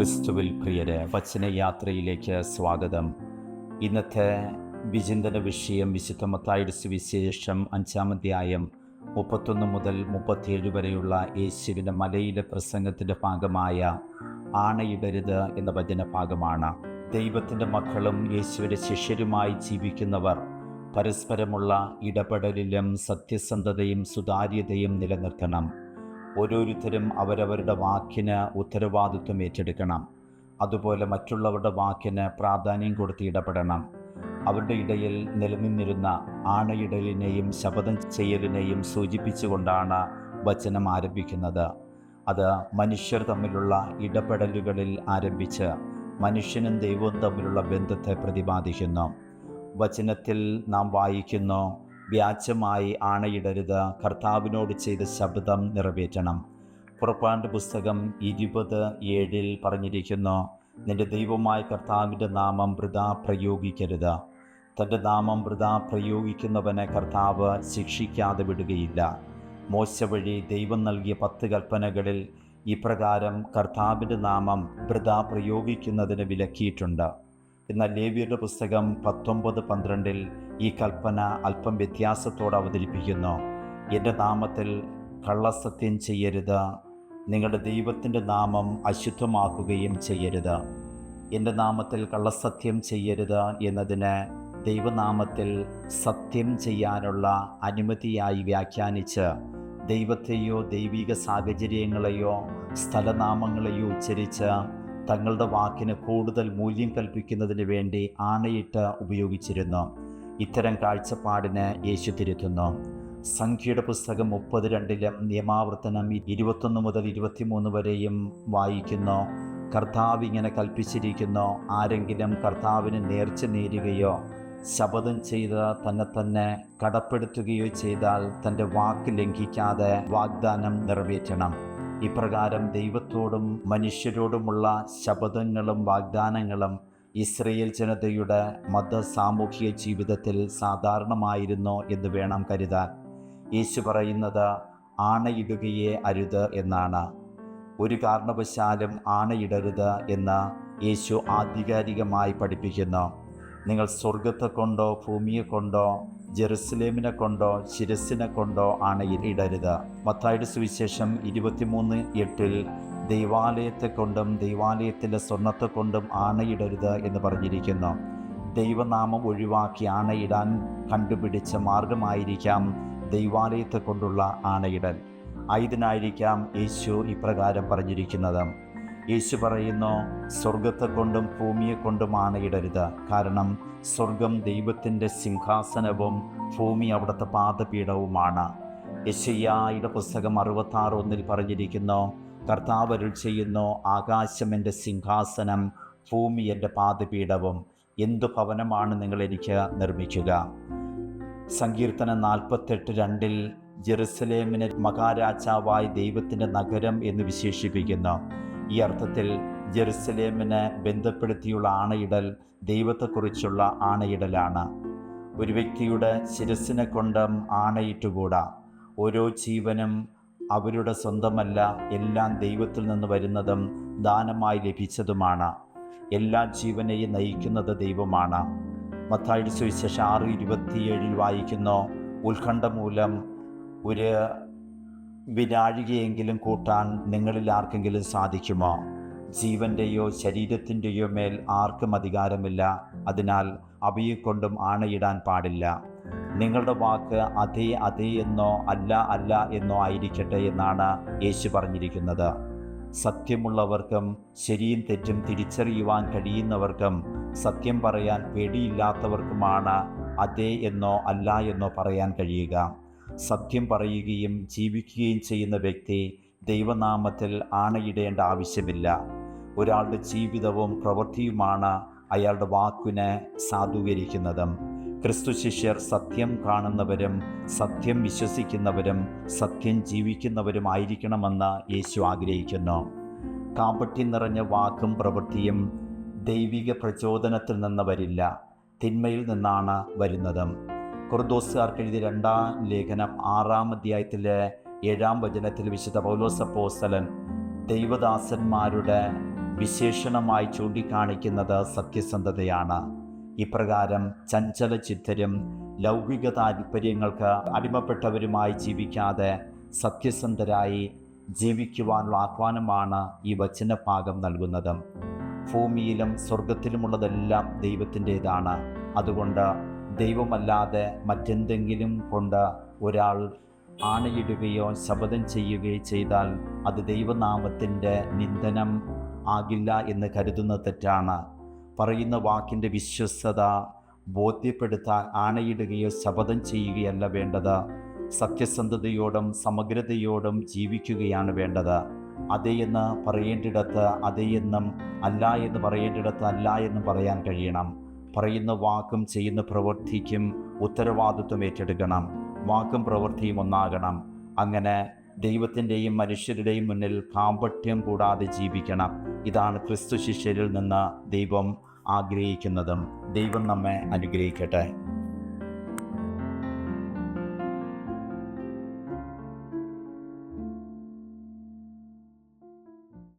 ക്രിസ്തുവിൽ പ്രിയരെ വചനയാത്രയിലേക്ക് സ്വാഗതം. ഇന്നത്തെ വിചിന്തന വിഷയം വിശുദ്ധ മത്തായുടെ സുവിശേഷം അഞ്ചാം അധ്യായം മുപ്പത്തൊന്ന് മുതൽ മുപ്പത്തിയേഴ് വരെയുള്ള യേശുവിന്റെ മലയിലെ പ്രസംഗത്തിന്റെ ഭാഗമായ ആണയിടരുത് എന്ന വചന ഭാഗമാണ്. ദൈവത്തിന്റെ മക്കളും യേശുവിന്റെ ശിഷ്യരുമായി ജീവിക്കുന്നവർ പരസ്പരമുള്ള ഇടപെടലിലും സത്യസന്ധതയും സുതാര്യതയും നിലനിർത്തണം. ഓരോരുത്തരും അവരവരുടെ വാക്കിന് ഉത്തരവാദിത്വം ഏറ്റെടുക്കണം. അതുപോലെ മറ്റുള്ളവരുടെ വാക്കിന് പ്രാധാന്യം കൊടുത്ത് ഇടപെടണം. അവരുടെ ഇടയിൽ നിലനിന്നിരുന്ന ആണയിടലിനെയും ശപഥം ചെയ്യലിനെയും സൂചിപ്പിച്ചുകൊണ്ടാണ് വചനം ആരംഭിക്കുന്നത്. അത് മനുഷ്യർ തമ്മിലുള്ള ഇടപെടലുകളിൽ ആരംഭിച്ച് മനുഷ്യനും ദൈവവും തമ്മിലുള്ള ബന്ധത്തെ പ്രതിപാദിക്കുന്നു. വചനത്തിൽ നാം വായിക്കുന്നു വ്യാജമായി ആണയിടരുത്. കർത്താവിനോട് ചെയ്ത ശബ്ദം നിറവേറ്റണം. പുറപ്പാണ്ട് പുസ്തകം ഇരുപത് ഏഴിൽ പറഞ്ഞിരിക്കുന്നു നിന്റെ ദൈവമായ കർത്താവിന്റെ നാമം വൃത പ്രയോഗിക്കരുത്. തന്റെ നാമം വൃത പ്രയോഗിക്കുന്നവനെ കർത്താവ് ശിക്ഷിക്കാതെ വിടുകയില്ല. മോശ വഴി ദൈവം നൽകിയ പത്ത് കൽപ്പനകളിൽ ഇപ്രകാരം കർത്താവിന്റെ നാമം വൃത പ്രയോഗിക്കുന്നതിന് വിലക്കിയിട്ടുണ്ട്. എന്നാൽ ലേവിയുടെ പുസ്തകം പത്തൊമ്പത് പന്ത്രണ്ടിൽ ഈ കൽപ്പന അല്പം വ്യത്യാസത്തോടെ അവതരിപ്പിക്കുന്നു. എന്റെ നാമത്തിൽ കള്ളസത്യം ചെയ്യരുത്. നിങ്ങളുടെ ദൈവത്തിന്റെ നാമം അശുദ്ധമാക്കുകയും ചെയ്യരുത്. എന്റെ നാമത്തിൽ കള്ളസത്യം ചെയ്യരുത് എന്നതിന് ദൈവനാമത്തിൽ സത്യം ചെയ്യാനുള്ള അനുമതിയായി വ്യാഖ്യാനിച്ച് ദൈവത്തെയോ ദൈവിക സാഹചര്യങ്ങളെയോ സ്ഥലനാമങ്ങളെയോ ഉച്ചരിച്ച് തങ്ങളുടെ വാക്കിന് കൂടുതൽ മൂല്യം കൽപ്പിക്കുന്നതിന് വേണ്ടി ആണയിട്ട് ഉപയോഗിച്ചിരുന്നു. ഇത്തരം കാഴ്ചപ്പാടിന് യേശു തിരുത്തുന്നു. സംഖ്യയുടെ പുസ്തകം മുപ്പത് രണ്ടിലും നിയമാവർത്തനം ഇരുപത്തൊന്ന് മുതൽ ഇരുപത്തിമൂന്ന് വരെയും വായിക്കുന്നു. കർത്താവ് ഇങ്ങനെ കൽപ്പിച്ചിരിക്കുന്നു ആരെങ്കിലും കർത്താവിന് നേർച്ച നേരുകയോ ശപഥം ചെയ്ത് തന്നെ തന്നെ കടപ്പെടുത്തുകയോ ചെയ്താൽ തന്റെ വാക്ക് ലംഘിക്കാതെ വാഗ്ദാനം നിറവേറ്റണം. ഇപ്രകാരം ദൈവത്തോടും മനുഷ്യരോടുമുള്ള ശപഥങ്ങളും വാഗ്ദാനങ്ങളും ഇസ്രയേൽ ജനതയുടെ മത സാമൂഹിക ജീവിതത്തിൽ സാധാരണമായിരുന്നു എന്ന് വേണം കരുതാൻ. യേശു പറയുന്നത് ആണയിടുകയേ അരുത് എന്നാണ്. ഒരു കാരണവശാലും ആണയിടരുത് എന്ന് യേശു ആധികാരികമായി പഠിപ്പിക്കുന്നു. നിങ്ങൾ സ്വർഗത്തെ കൊണ്ടോ ഭൂമിയെ കൊണ്ടോ ജെറുസലേമിനെ കൊണ്ടോ ശിരസിനെ കൊണ്ടോ ആണ് ഇടരുത്. മത്തായുടെ സുവിശേഷം ഇരുപത്തിമൂന്ന് എട്ടിൽ ദൈവാലയത്തെ കൊണ്ടും ദൈവാലയത്തിന്റെ സ്വർണത്തെ കൊണ്ടും ആണയിടരുത് എന്ന് പറഞ്ഞിരിക്കുന്നു. ദൈവനാമം ഒഴിവാക്കി ആണയിടാൻ കണ്ടുപിടിച്ച മാർഗമായിരിക്കാം ദൈവാലയത്തെ കൊണ്ടുള്ള ആണയിടൽ. ആയതിനായിരിക്കാം യേശു ഇപ്രകാരം പറഞ്ഞിരിക്കുന്നത്. യേശു പറയുന്നു സ്വർഗത്തെ കൊണ്ടും ഭൂമിയെ കൊണ്ടും ആണയിടരുത് കാരണം സ്വർഗം ദൈവത്തിന്റെ സിംഹാസനവും ഭൂമി അവിടുത്തെ പാദപീഠവുമാണ്. യശയ്യായുടെ പുസ്തകം അറുപത്താറ് ഒന്നിൽ പറഞ്ഞിരിക്കുന്നു കർത്താവ് അരുൾ ചെയ്യുന്നു ആകാശം എന്റെ സിംഹാസനം ഭൂമി എന്റെ പാദപീഠവും. എന്തു ഭവനമാണ് നിങ്ങൾ എനിക്ക് നിർമ്മിക്കുക? സങ്കീർത്തനം നാൽപ്പത്തെട്ട് രണ്ടിൽ ജെറുസലേമിനെ മഹാരാജാവായ ദൈവത്തിന്റെ നഗരം എന്ന് വിശേഷിപ്പിക്കുന്നു. ഈ അർത്ഥത്തിൽ ജെറുസലേമിനെ ബന്ധപ്പെടുത്തിയുള്ള ആണയിടൽ ദൈവത്തെക്കുറിച്ചുള്ള ആണയിടലാണ്. ഒരു വ്യക്തിയുടെ ശിരസിനെ കൊണ്ടും ആണയിട്ടുകൂടാ. ഓരോ ജീവനും അവരുടെ സ്വന്തമല്ല എല്ലാം ദൈവത്തിൽ നിന്ന് വരുന്നതും ദാനമായി ലഭിച്ചതുമാണ്. എല്ലാ ജീവനെയും നയിക്കുന്നത് ദൈവമാണ്. മത്തായുടെ സുവിശേഷം ആറ് ഇരുപത്തിയേഴിൽ വായിക്കുന്നു ഉത്കണ്ഠ മൂലം ഒരു വിനാഴികയെങ്കിലും കൂട്ടാൻ നിങ്ങളിൽ ആർക്കെങ്കിലും സാധിക്കുമോ? ജീവന്റെയോ ശരീരത്തിന്റെയോ മേൽ ആർക്കും അധികാരമില്ല. അതിനാൽ അവയെ കൊണ്ടും ആണയിടാൻ പാടില്ല. നിങ്ങളുടെ വാക്ക് അതേ അതേ എന്നോ അല്ല അല്ല എന്നോ ആയിരിക്കട്ടെ എന്നാണ് യേശു പറഞ്ഞിരിക്കുന്നത്. സത്യമുള്ളവർക്കും ശരിയും തെറ്റും തിരിച്ചറിയുവാൻ കഴിയുന്നവർക്കും സത്യം പറയാൻ പേടിയില്ലാത്തവർക്കുമാണ് അതേ എന്നോ അല്ല എന്നോ പറയാൻ കഴിയുക. സത്യം പറയുകയും ജീവിക്കുകയും ചെയ്യുന്ന വ്യക്തി ദൈവനാമത്തിൽ ആണയിടേണ്ട ആവശ്യമില്ല. ഒരാളുടെ ജീവിതവും പ്രവൃത്തിയുമാണ് അയാളുടെ വാക്കിനെ സാധൂകരിക്കുന്നതും. ക്രിസ്തു ശിഷ്യർ സത്യം കാണുന്നവരും സത്യം വിശ്വസിക്കുന്നവരും സത്യം ജീവിക്കുന്നവരും ആയിരിക്കണമെന്ന് യേശു ആഗ്രഹിക്കുന്നു. കാപ്പട്ടി നിറഞ്ഞ വാക്കും പ്രവൃത്തിയും ദൈവിക പ്രചോദനത്തിൽ നിന്ന് വരില്ല. തിന്മയിൽ നിന്നാണ് വരുന്നതും. കുർദോസുകാർക്ക് എഴുതിയ രണ്ടാം ലേഖനം ആറാം അധ്യായത്തിലെ ഏഴാം വചനത്തിൽ വിശുദ്ധ പൗലോസപ്പോസ്തലൻ ദൈവദാസന്മാരുടെ വിശേഷണമായി ചൂണ്ടിക്കാണിക്കുന്നത് സത്യസന്ധതയാണ്. ഇപ്രകാരം ചഞ്ചല ചിത്തരും ലൗകിക താല്പര്യങ്ങൾക്ക് അടിമപ്പെട്ടവരുമായി ജീവിക്കാതെ സത്യസന്ധരായി ജീവിക്കുവാനുള്ള ആഹ്വാനമാണ് ഈ വചനഭാഗം നൽകുന്നത്. ഭൂമിയിലും സ്വർഗത്തിലുമുള്ളതെല്ലാം ദൈവത്തിന്റെതാണ്. അതുകൊണ്ട് ദൈവമല്ലാതെ മറ്റെന്തെങ്കിലും കൊണ്ട് ഒരാൾ ആണയിടുകയോ ശപഥം ചെയ്യുകയോ ചെയ്താൽ അത് ദൈവനാമത്തിന്റെ നിന്ദനം ആകില്ല എന്ന് കരുതുന്ന തെറ്റാണ്. പറയുന്ന വാക്കിന്റെ വിശ്വസ്തത ബോധ്യപ്പെടുത്താൻ ആണയിടുകയോ ശപഥം ചെയ്യുകയല്ല വേണ്ടത്. സത്യസന്ധതയോടും സമഗ്രതയോടും ജീവിക്കുകയാണ് വേണ്ടത്. അതേ എന്ന് പറയേണ്ടിടത്ത് അതേ എന്നും അല്ല എന്ന് പറയേണ്ടിടത്ത് അല്ല എന്നും പറയാൻ കഴിയണം. പറയുന്ന വാക്കും ചെയ്യുന്ന പ്രവൃത്തിക്കും ഉത്തരവാദിത്വം ഏറ്റെടുക്കണം. വാക്കും പ്രവൃത്തിയും ഒന്നാകണം. അങ്ങനെ ദൈവത്തിന്റെയും മനുഷ്യരുടെയും മുന്നിൽ കാമ്പട്യം കൂടാതെ ജീവിക്കണം. ഇതാണ് ക്രിസ്തു ശിഷ്യരിൽ നിന്ന് ദൈവം ആഗ്രഹിക്കുന്നതും. ദൈവം നമ്മെ അനുഗ്രഹിക്കട്ടെ.